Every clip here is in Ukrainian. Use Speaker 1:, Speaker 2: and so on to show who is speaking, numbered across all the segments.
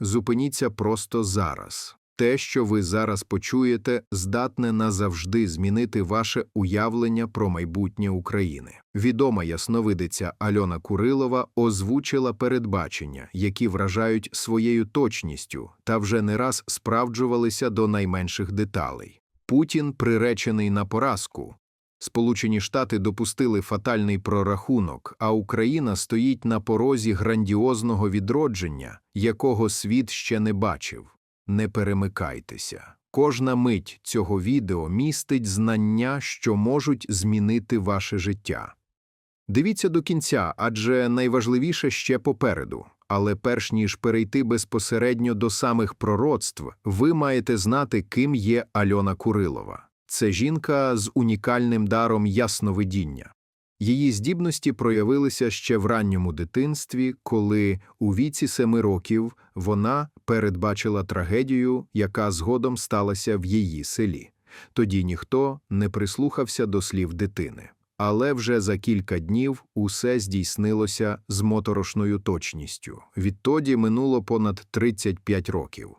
Speaker 1: Зупиніться просто зараз. Те, що ви зараз почуєте, здатне назавжди змінити ваше уявлення про майбутнє України. Відома ясновидиця Альона Курилова озвучила передбачення, які вражають своєю точністю та вже не раз справджувалися до найменших деталей. Путін приречений на поразку. Сполучені Штати допустили фатальний прорахунок, а Україна стоїть на порозі грандіозного відродження, якого світ ще не бачив. Не перемикайтеся. Кожна мить цього відео містить знання, що можуть змінити ваше життя. Дивіться до кінця, адже найважливіше ще попереду. Але перш ніж перейти безпосередньо до самих пророцтв, ви маєте знати, ким є Альона Курилова. Це жінка з унікальним даром ясновидіння. Її здібності проявилися ще в ранньому дитинстві, коли у віці семи років вона передбачила трагедію, яка згодом сталася в її селі. Тоді ніхто не прислухався до слів дитини. Але вже за кілька днів усе здійснилося з моторошною точністю. Відтоді минуло понад 35 років.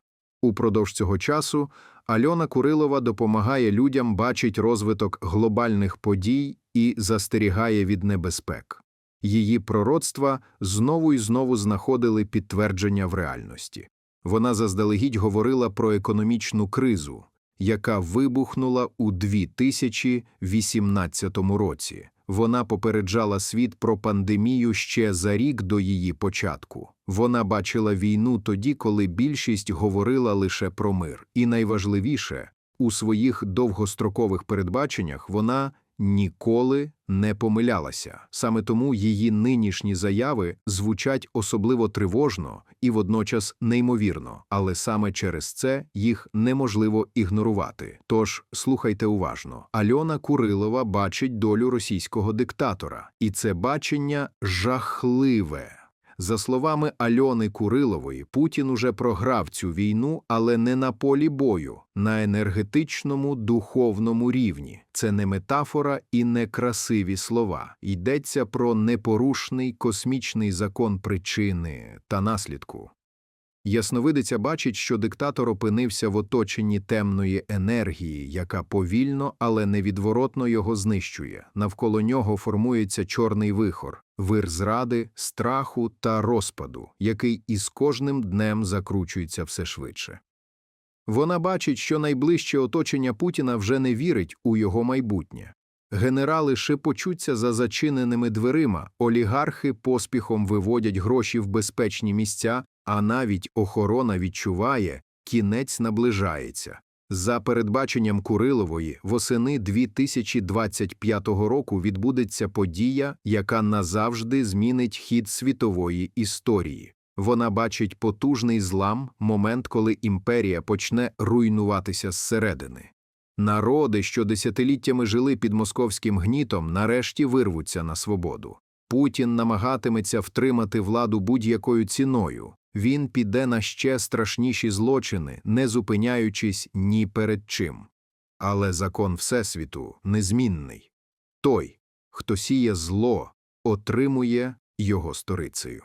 Speaker 1: Упродовж цього часу Альона Курилова допомагає людям бачить розвиток глобальних подій і застерігає від небезпек. Її пророцтва знову і знову знаходили підтвердження в реальності. Вона заздалегідь говорила про економічну кризу, яка вибухнула у 2018 році. Вона попереджала світ про пандемію ще за рік до її початку. Вона бачила війну тоді, коли більшість говорила лише про мир. І найважливіше, у своїх довгострокових передбаченнях вона ніколи не помилялася. Саме тому її нинішні заяви звучать особливо тривожно і водночас неймовірно, але саме через це їх неможливо ігнорувати. Тож слухайте уважно. Альона Курилова бачить долю російського диктатора, і це бачення жахливе. За словами Альони Курилової, Путін уже програв цю війну, але не на полі бою, на енергетичному духовному рівні. Це не метафора і не красиві слова. Йдеться про непорушний космічний закон причини та наслідку. Ясновидиця бачить, що диктатор опинився в оточенні темної енергії, яка повільно, але невідворотно його знищує. Навколо нього формується чорний вихор, вир зради, страху та розпаду, який із кожним днем закручується все швидше. Вона бачить, що найближче оточення Путіна вже не вірить у його майбутнє. Генерали шепочуться за зачиненими дверима, олігархи поспіхом виводять гроші в безпечні місця, а навіть охорона відчуває, кінець наближається. За передбаченням Курилової, восени 2025 року відбудеться подія, яка назавжди змінить хід світової історії. Вона бачить потужний злам, момент, коли імперія почне руйнуватися зсередини. Народи, що десятиліттями жили під московським гнітом, нарешті вирвуться на свободу. Путін намагатиметься втримати владу будь-якою ціною. Він піде на ще страшніші злочини, не зупиняючись ні перед чим. Але закон Всесвіту незмінний той, хто сіє зло, отримує його сторицею.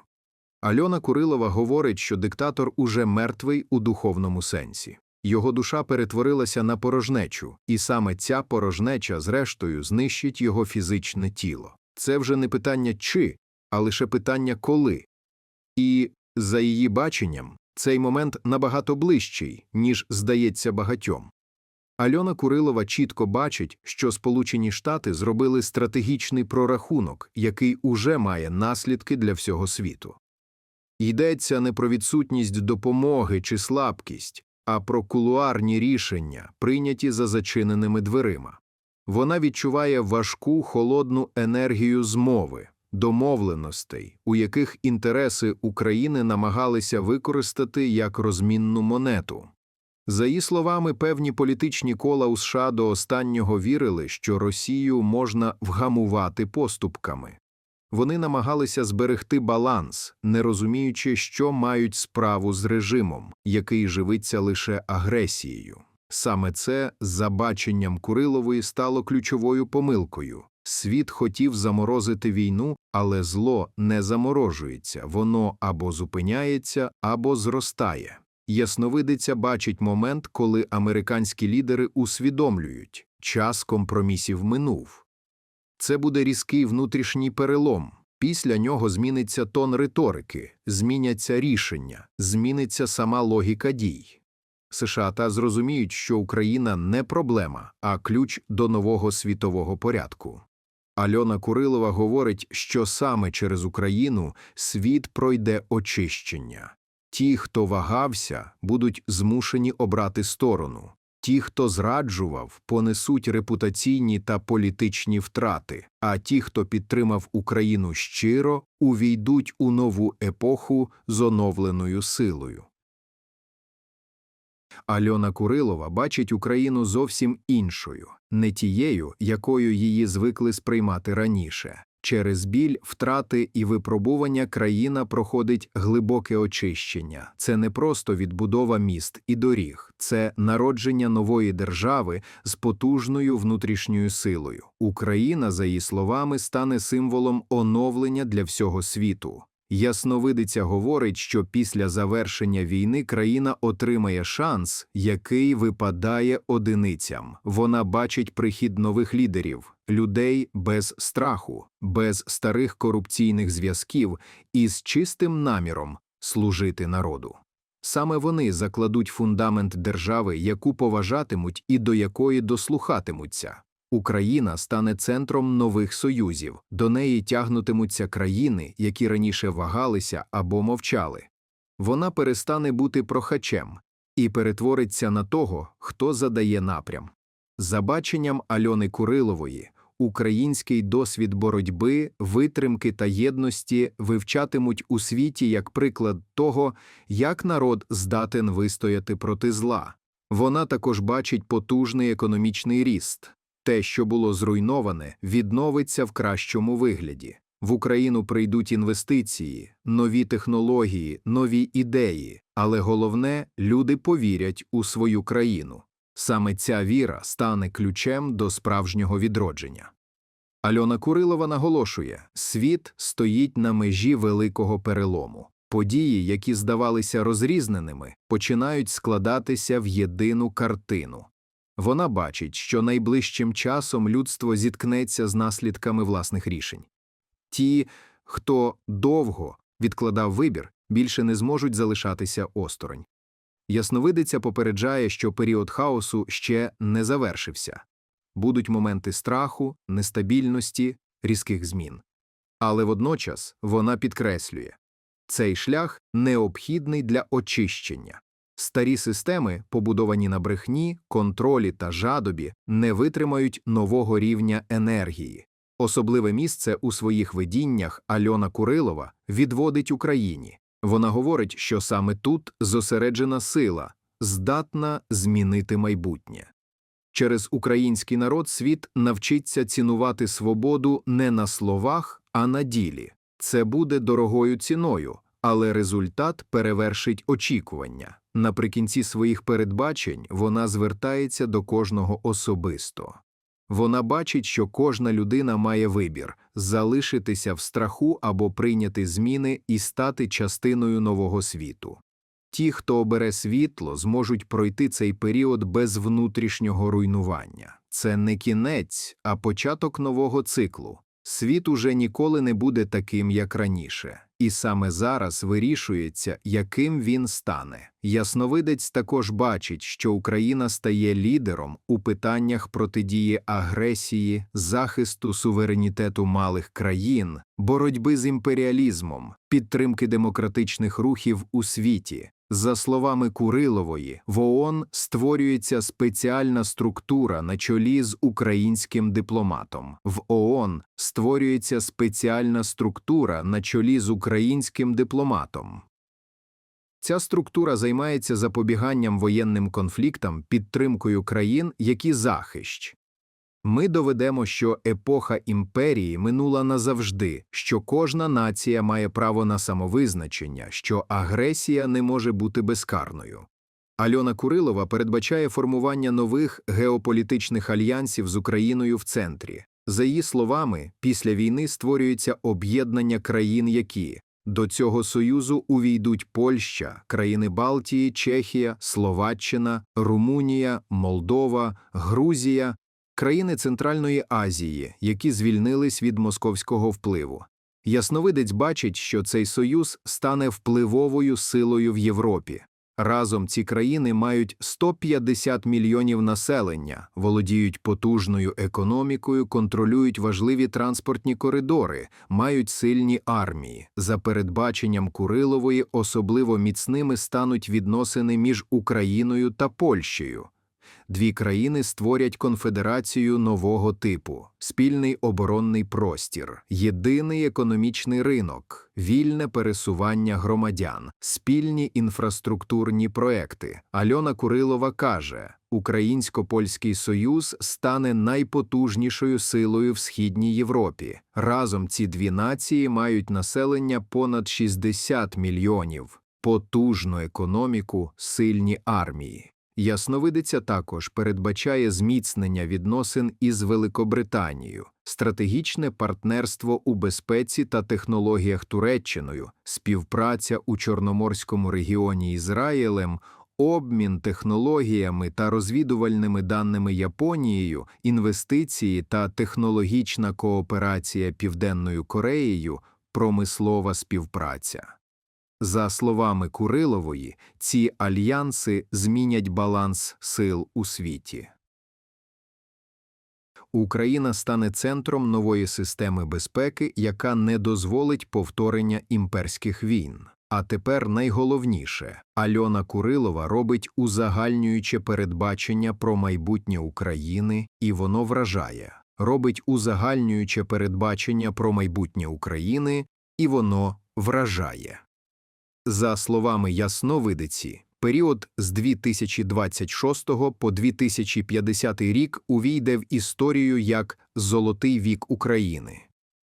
Speaker 1: Альона Курилова говорить, що диктатор уже мертвий у духовному сенсі. Його душа перетворилася на порожнечу, і саме ця порожнеча, зрештою, знищить його фізичне тіло. Це вже не питання чи, а лише питання коли. І, за її баченням, цей момент набагато ближчий, ніж здається багатьом. Альона Курилова чітко бачить, що Сполучені Штати зробили стратегічний прорахунок, який уже має наслідки для всього світу. Йдеться не про відсутність допомоги чи слабкість, а про кулуарні рішення, прийняті за зачиненими дверима. Вона відчуває важку холодну енергію змови, домовленостей, у яких інтереси України намагалися використати як розмінну монету. За її словами, певні політичні кола у США до останнього вірили, що Росію можна вгамувати поступками. Вони намагалися зберегти баланс, не розуміючи, що мають справу з режимом, який живиться лише агресією. Саме це, за баченням Курилової, стало ключовою помилкою. Світ хотів заморозити війну, але зло не заморожується, воно або зупиняється, або зростає. Ясновидиця бачить момент, коли американські лідери усвідомлюють – час компромісів минув. Це буде різкий внутрішній перелом. Після нього зміниться тон риторики, зміняться рішення, зміниться сама логіка дій. США та зрозуміють, що Україна не проблема, а ключ до нового світового порядку. Альона Курилова говорить, що саме через Україну світ пройде очищення. Ті, хто вагався, будуть змушені обрати сторону. Ті, хто зраджував, понесуть репутаційні та політичні втрати, а ті, хто підтримав Україну щиро, увійдуть у нову епоху з оновленою силою. Альона Курилова бачить Україну зовсім іншою, не тією, якою її звикли сприймати раніше. Через біль, втрати і випробування країна проходить глибоке очищення. Це не просто відбудова міст і доріг, це народження нової держави з потужною внутрішньою силою. Україна, за її словами, стане символом оновлення для всього світу. Ясновидиця говорить, що після завершення війни країна отримає шанс, який випадає одиницям. Вона бачить прихід нових лідерів, людей без страху, без старих корупційних зв'язків і з чистим наміром служити народу. Саме вони закладуть фундамент держави, яку поважатимуть і до якої дослухатимуться. Україна стане центром нових союзів, до неї тягнутимуться країни, які раніше вагалися або мовчали. Вона перестане бути прохачем і перетвориться на того, хто задає напрям. За баченням Альони Курилової, український досвід боротьби, витримки та єдності вивчатимуть у світі як приклад того, як народ здатен вистояти проти зла. Вона також бачить потужний економічний ріст. Те, що було зруйноване, відновиться в кращому вигляді. В Україну прийдуть інвестиції, нові технології, нові ідеї, але головне люди повірять у свою країну. Саме ця віра стане ключем до справжнього відродження. Альона Курилова наголошує: світ стоїть на межі великого перелому. Події, які здавалися розрізненими, починають складатися в єдину картину. Вона бачить, що найближчим часом людство зіткнеться з наслідками власних рішень. Ті, хто довго відкладав вибір, більше не зможуть залишатися осторонь. Ясновидиця попереджає, що період хаосу ще не завершився будуть моменти страху, нестабільності, різких змін. Але водночас вона підкреслює цей шлях необхідний для очищення. Старі системи, побудовані на брехні, контролі та жадобі, не витримають нового рівня енергії. Особливе місце у своїх видіннях Альона Курилова відводить Україні. Вона говорить, що саме тут зосереджена сила, здатна змінити майбутнє. Через український народ світ навчиться цінувати свободу не на словах, а на ділі. Це буде дорогою ціною, але результат перевершить очікування. Наприкінці своїх передбачень вона звертається до кожного особисто. Вона бачить, що кожна людина має вибір залишитися в страху або прийняти зміни і стати частиною нового світу. Ті, хто обере світло, зможуть пройти цей період без внутрішнього руйнування. Це не кінець, а початок нового циклу. Світ уже ніколи не буде таким, як раніше, і саме зараз вирішується, яким він стане. Ясновидець також бачить, що Україна стає лідером у питаннях протидії агресії, захисту суверенітету малих країн, боротьби з імперіалізмом, підтримки демократичних рухів у світі. За словами Курилової, в ООН створюється спеціальна структура на чолі з українським дипломатом. В ООН створюється спеціальна структура на чолі з українським дипломатом. Ця структура займається запобіганням воєнним конфліктам, підтримкою країн, які захищ. Ми доведемо, що епоха імперії минула назавжди, що кожна нація має право на самовизначення, що агресія не може бути безкарною. Альона Курилова передбачає формування нових геополітичних альянсів з Україною в центрі. За її словами, після війни створюється об'єднання країн, які до цього союзу увійдуть Польща, країни Балтії, Чехія, Словаччина, Румунія, Молдова, Грузія, країни Центральної Азії, які звільнились від московського впливу. Ясновидець бачить, що цей союз стане впливовою силою в Європі. Разом ці країни мають 150 мільйонів населення, володіють потужною економікою, контролюють важливі транспортні коридори, мають сильні армії. За передбаченням Курилової особливо міцними стануть відносини між Україною та Польщею. Дві країни створять конфедерацію нового типу, спільний оборонний простір, єдиний економічний ринок, вільне пересування громадян, спільні інфраструктурні проекти. Альона Курилова каже: Українсько-польський союз стане найпотужнішою силою в східній Європі. Разом ці дві нації мають населення понад 60 мільйонів, потужну економіку, сильні армії. Ясновидиця також передбачає зміцнення відносин із Великобританією, стратегічне партнерство у безпеці та технологіях Туреччиною, співпраця у Чорноморському регіоні Ізраїлем, обмін технологіями та розвідувальними даними Японією, інвестиції та технологічна кооперація Південною Кореєю, промислова співпраця. За словами Курилової, ці альянси змінять баланс сил у світі. Україна стане центром нової системи безпеки, яка не дозволить повторення імперських війн. А тепер найголовніше Альона Курилова робить узагальнююче передбачення про майбутнє України, і воно вражає, робить узагальнююче передбачення про майбутнє України, і воно вражає. За словами Ясновидиці, період з 2026 по 2050 рік увійде в історію як Золотий вік України.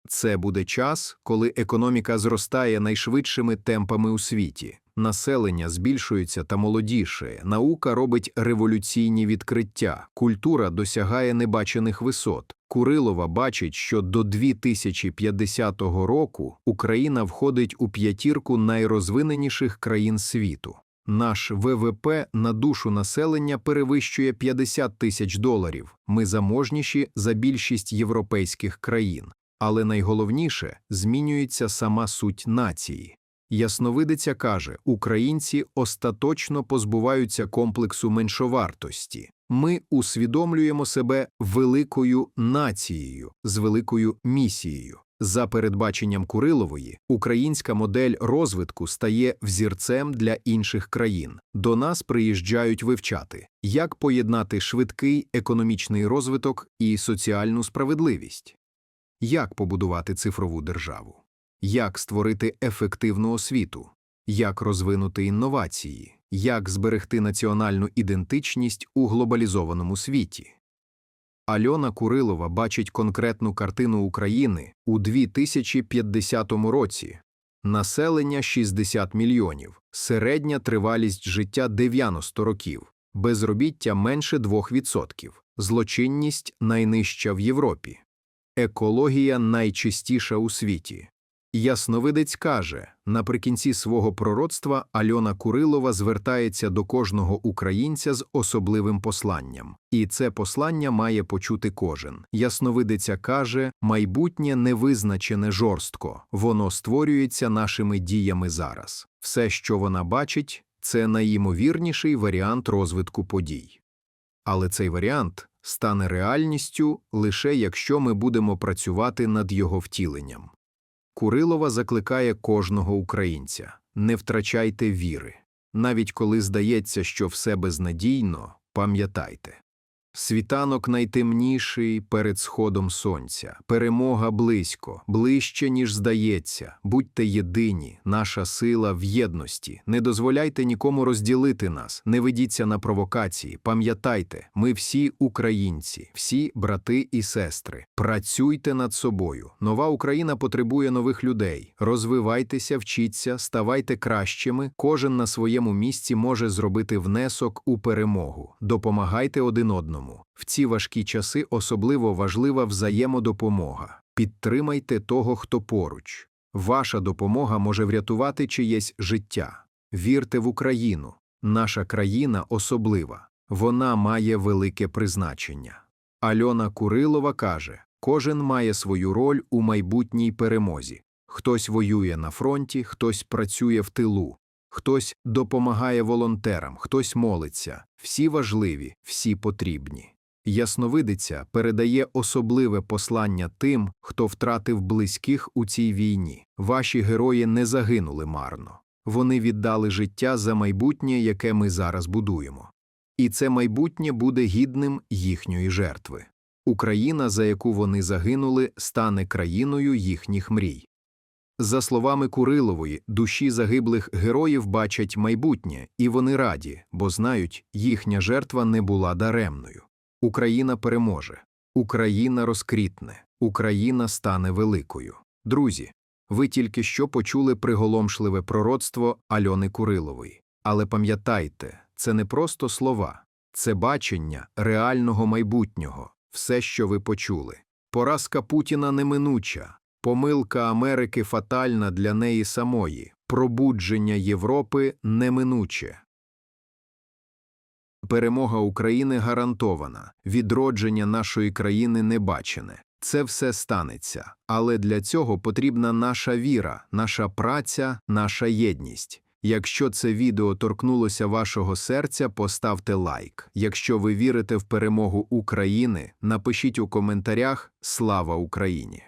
Speaker 1: Це буде час, коли економіка зростає найшвидшими темпами у світі, населення збільшується та молодіше, наука робить революційні відкриття, культура досягає небачених висот. Курилова бачить, що до 2050 року Україна входить у п'ятірку найрозвиненіших країн світу. Наш ВВП на душу населення перевищує 50 тисяч доларів. Ми заможніші за більшість європейських країн. Але найголовніше змінюється сама суть нації. Ясновидиця каже, українці остаточно позбуваються комплексу меншовартості. Ми усвідомлюємо себе великою нацією з великою місією. За передбаченням Курилової, українська модель розвитку стає взірцем для інших країн. До нас приїжджають вивчати, як поєднати швидкий економічний розвиток і соціальну справедливість, як побудувати цифрову державу, як створити ефективну освіту, як розвинути інновації, як зберегти національну ідентичність у глобалізованому світі. Альона Курилова бачить конкретну картину України у 2050 році. Населення 60 мільйонів, середня тривалість життя 90 років, безробіття менше 2%, злочинність найнижча в Європі, екологія найчистіша у світі. Ясновидець каже, наприкінці свого пророцтва Альона Курилова звертається до кожного українця з особливим посланням, і це послання має почути кожен. Ясновидиця каже, майбутнє не визначене жорстко, воно створюється нашими діями зараз. Все, що вона бачить, це найімовірніший варіант розвитку подій. Але цей варіант стане реальністю лише якщо ми будемо працювати над його втіленням. Курилова закликає кожного українця не втрачайте віри. Навіть коли здається, що все безнадійно, пам'ятайте. Світанок найтемніший перед сходом сонця, перемога близько, ближче, ніж здається. Будьте єдині, наша сила в єдності. Не дозволяйте нікому розділити нас, не ведіться на провокації. Пам'ятайте, ми всі українці, всі брати і сестри. Працюйте над собою. Нова Україна потребує нових людей. Розвивайтеся, вчіться, ставайте кращими. Кожен на своєму місці може зробити внесок у перемогу. Допомагайте один одному. Одному: в ці важкі часи особливо важлива взаємодопомога. Підтримайте того, хто поруч. Ваша допомога може врятувати чиєсь життя. Вірте в Україну. Наша країна особлива. Вона має велике призначення. Альона Курилова каже: кожен має свою роль у майбутній перемозі. Хтось воює на фронті, хтось працює в тилу, хтось допомагає волонтерам, хтось молиться. Всі важливі, всі потрібні. Ясновидиця передає особливе послання тим, хто втратив близьких у цій війні. Ваші герої не загинули марно. Вони віддали життя за майбутнє, яке ми зараз будуємо. І це майбутнє буде гідним їхньої жертви. Україна, за яку вони загинули, стане країною їхніх мрій. За словами Курилової, душі загиблих героїв бачать майбутнє, і вони раді, бо знають, їхня жертва не була даремною. Україна переможе, Україна розкрітне, Україна стане великою. Друзі, ви тільки що почули приголомшливе пророцтво Альони Курилової. Але пам'ятайте, це не просто слова, це бачення реального майбутнього, все, що ви почули. Поразка Путіна неминуча, помилка Америки фатальна для неї самої, пробудження Європи неминуче. Перемога України гарантована, відродження нашої країни небачене. Це все станеться, але для цього потрібна наша віра, наша праця, наша єдність. Якщо це відео торкнулося вашого серця, поставте лайк. Якщо ви вірите в перемогу України, напишіть у коментарях Слава Україні!